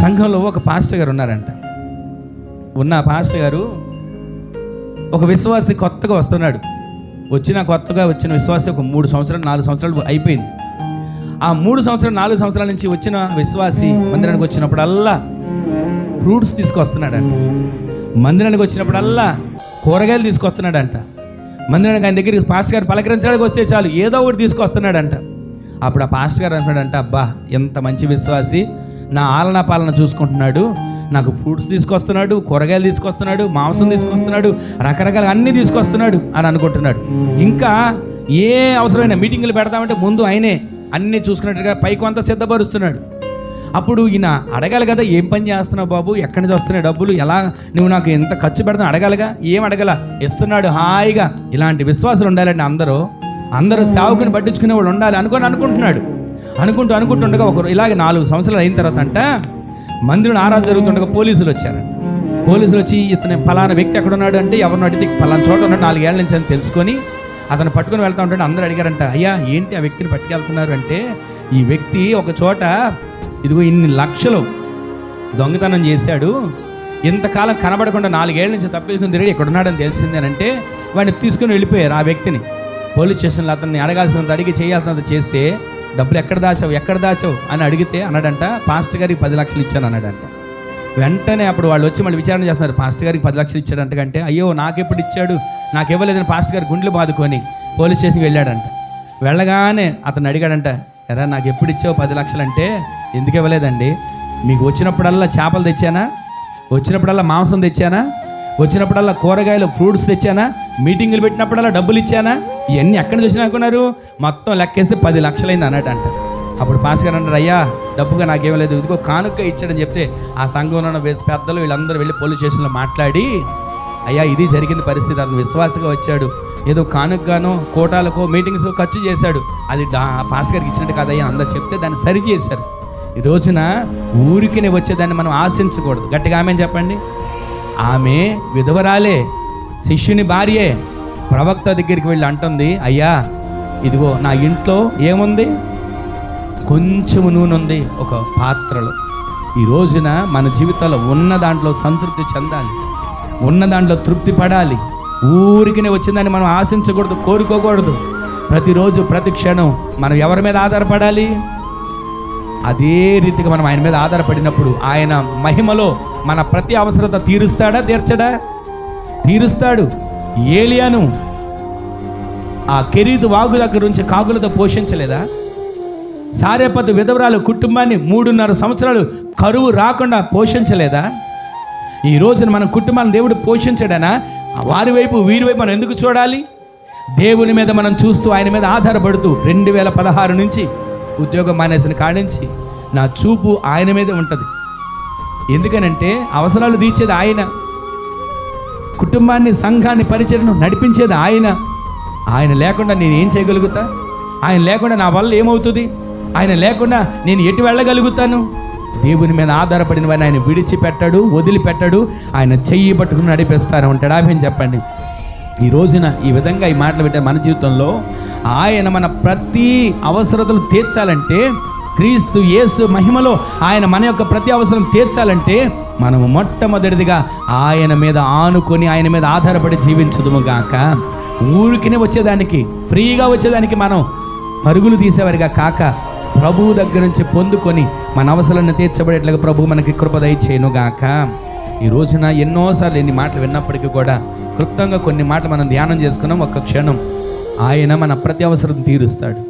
సంఘంలో ఒక పాస్టర్ గారు ఉన్నారంట. ఉన్న పాస్టర్ గారు ఒక విశ్వాసి కొత్తగా వస్తున్నాడు. వచ్చిన కొత్తగా వచ్చిన విశ్వాసి ఒక మూడు సంవత్సరాలు నాలుగు సంవత్సరాలు అయిపోయింది. ఆ మూడు సంవత్సరాలు నాలుగు సంవత్సరాల నుంచి వచ్చిన విశ్వాసి మందిరానికి వచ్చినప్పుడల్లా ఫ్రూట్స్ తీసుకొస్తున్నాడంట. మందిరానికి వచ్చినప్పుడల్లా కూరగాయలు తీసుకొస్తున్నాడంట. మందిరానికి ఆయన దగ్గరికి పాస్టర్ గారు పలకరించడానికి వస్తే చాలు ఏదో ఒకటి తీసుకొస్తున్నాడంట. అప్పుడు ఆ పాస్టర్ గారు అంటున్నాడంట అబ్బా ఎంత మంచి విశ్వాసి నా ఆలన పాలన చూసుకుంటున్నాడు నాకు ఫ్రూట్స్ తీసుకొస్తున్నాడు కూరగాయలు తీసుకొస్తున్నాడు మాంసం తీసుకొస్తున్నాడు రకరకాల అన్నీ తీసుకొస్తున్నాడు అని అనుకుంటున్నాడు. ఇంకా ఏ అవసరమైన మీటింగ్లు పెడతామంటే ముందు ఆయనే అన్నీ చూసుకున్నట్టుగా పైకి అంతా సిద్ధపరుస్తున్నాడు. అప్పుడు ఈయన అడగాలి కదా ఏం పని చేస్తున్నావు బాబు? ఎక్కడి నుంచి వస్తున్నాయి డబ్బులు? ఎలా? నువ్వు నాకు ఎంత ఖర్చు పెడతావు? అడగాలిగా. ఏం అడగల? ఇస్తున్నాడు హాయిగా. ఇలాంటి విశ్వాసాలు ఉండాలండి అందరూ అందరూ సేవకుని పట్టించుకునే వాళ్ళు ఉండాలి అనుకొని అనుకుంటున్నాడు. అనుకుంటూ అనుకుంటుండగా ఒకరు ఇలాగే నాలుగు సంవత్సరాలు అయిన తర్వాత అంట మందిరంలో ఆరాధన జరుగుతుండగా పోలీసులు వచ్చారంట. పోలీసులు వచ్చి ఇతను ఫలానా వ్యక్తి ఎక్కడ ఉన్నాడు అంటే ఎవరిని అడిగితే ఫలానా చోట ఉన్నాడు నాలుగేళ్ళ నుంచి అని తెలుసుకొని అతను పట్టుకొని వెళ్తా ఉంటాడు. అందరూ అడిగారంట అయ్యా ఏంటి ఆ వ్యక్తిని పట్టుకెళ్తున్నారు? అంటే ఈ వ్యక్తి ఒక చోట ఇదిగో ఇన్ని లక్షలు దొంగతనం చేశాడు. ఇంతకాలం కనబడకుండా నాలుగేళ్ళ నుంచి తప్పించుకుని తిరిగి ఇక్కడ ఉన్నాడని తెలిసిందేనంటే వాడిని తీసుకుని వెళ్ళిపోయారు ఆ వ్యక్తిని. పోలీస్ స్టేషన్లో అతన్ని అడగాల్సినంత అడిగి చేయాల్సినంత చేస్తే డబ్బులు ఎక్కడ దాచావు ఎక్కడ దాచావు అని అడిగితే అన్నాడంట పాస్టర్ గారికి పది లక్షలు ఇచ్చాను అన్నాడంట. వెంటనే అప్పుడు వాళ్ళు వచ్చి మళ్ళీ విచారణ చేస్తున్నారు పాస్టర్ గారికి పది లక్షలు ఇచ్చాడంట కంటే అయ్యో నాకెప్పుడు ఇచ్చాడు? నాకు ఇవ్వలేదని పాస్టర్ గారి గుండెలు బాదుకొని పోలీస్ స్టేషన్కి వెళ్ళాడంట. వెళ్ళగానే అతను అడిగాడంట ఎరా నాకు ఎప్పుడు ఇచ్చావు పది లక్షలు అంటే? ఎందుకు ఇవ్వలేదండి? మీకు వచ్చినప్పుడల్లా చేపలు తెచ్చానా? వచ్చినప్పుడల్లా మాంసం తెచ్చానా? వచ్చినప్పుడల్లా కూరగాయలు ఫ్రూట్స్ తెచ్చానా? మీటింగులు పెట్టినప్పుడల్లా డబ్బులు ఇచ్చానా? ఇవన్నీ ఎక్కడ చూసినా అనుకున్నారు? మొత్తం లెక్కేస్తే పది లక్షలైంది అన్నట్టు అంట. అప్పుడు పాస్ గారు అంటారు అయ్యా డబ్బుగా నాకేం లేదు. ఇదిగో కానుక ఇచ్చాడని చెప్తే ఆ సంఘంలో ఉన్న పెద్దలు వీళ్ళందరూ వెళ్ళి పోలీస్ స్టేషన్లో మాట్లాడి అయ్యా ఇది జరిగిన పరిస్థితి. అతను విశ్వాసగా వచ్చాడు. ఏదో కానుకగానో కోటాలకో మీటింగ్స్ ఖర్చు చేశాడు. అది పాస్ గారికి ఇచ్చినట్టు కాదయ్యా అందరు చెప్తే దాన్ని సరి చేశారు. ఈ రోజున ఊరికినే వచ్చేదాన్ని మనం ఆశించకూడదు. గట్టిగా ఆమె చెప్పండి. ఆమె విధవరాలే శిష్యుని భార్యే. ప్రవక్త దగ్గరికి వెళ్ళి అంటుంది అయ్యా ఇదిగో నా ఇంట్లో ఏముంది? కొంచెం నూనె ఉంది ఒక పాత్రలో. ఈ రోజున మన జీవితంలో ఉన్న దాంట్లో సంతృప్తి చెందాలి ఉన్న దాంట్లో తృప్తి పడాలి. ఊరికినే వచ్చిందని మనం ఆశించకూడదు కోరుకోకూడదు. ప్రతిరోజు ప్రతి క్షణం మనం ఎవరి మీద ఆధారపడాలి? అదే రీతిగా మనం ఆయన మీద ఆధారపడినప్పుడు ఆయన మహిమలో మన ప్రతి అవసరత తీరుస్తాడా తీర్చడా? తీరుస్తాడు. ఏలియాను ఆ కెరీదు వాగు దగ్గర నుంచి కాకులతో పోషించలేదా? సారేపతి విధవరాలు కుటుంబాన్ని మూడున్నర సంవత్సరాలు కరువు రాకుండా పోషించలేదా? ఈ రోజున మన కుటుంబాన్ని దేవుడు పోషించడనా? వారి వైపు వీరి వైపు మనం ఎందుకు చూడాలి? దేవుని మీద మనం చూస్తూ ఆయన మీద ఆధారపడుతూ రెండు వేల పదహారు నుంచి ఉద్యోగం మానేసిన కాడించి నా చూపు ఆయన మీదే ఉంటుంది. ఎందుకనంటే అవసరాలు తీర్చేది ఆయన. కుటుంబాన్ని సంఘాన్ని పరిచయను నడిపించేది ఆయన. ఆయన లేకుండా నేను ఏం చేయగలుగుతా? ఆయన లేకుండా నా వల్ల ఏమవుతుంది? ఆయన లేకుండా నేను ఎటు వెళ్ళగలుగుతాను? దేవుని మీద ఆధారపడిన వాడిని ఆయన విడిచిపెట్టాడు వదిలిపెట్టాడు. ఆయన చెయ్యి పట్టుకుని నడిపిస్తాను. ఉంటాడు? ఆమె చెప్పండి. ఈ రోజున ఈ విధంగా ఈ మాటలు పెట్టే మన జీవితంలో ఆయన మన ప్రతి అవసరతలు తీర్చాలంటే క్రీస్తు యేసు మహిమలో ఆయన మన యొక్క ప్రతి అవసరం తీర్చాలంటే మనము మొట్టమొదటిదిగా ఆయన మీద ఆనుకొని ఆయన మీద ఆధారపడి జీవించుదుము గాక. ఊరికినే వచ్చేదానికి ఫ్రీగా వచ్చేదానికి మనం పరుగులు తీసేవారిగా కాక ప్రభువు దగ్గర నుంచి పొందుకొని మన అవసరాన్ని తీర్చబడేట్లుగా ప్రభు మనకి కృప దయచేయను గాక. ఈ రోజున ఎన్నోసార్లు ఎన్ని మాటలు విన్నప్పటికీ కూడా క్లుప్తంగా కొన్ని మాటలు మనం ధ్యానం చేసుకున్నాం. ఒక్క క్షణం. ఆయన మన ప్రతి అవసరం తీరుస్తాడు.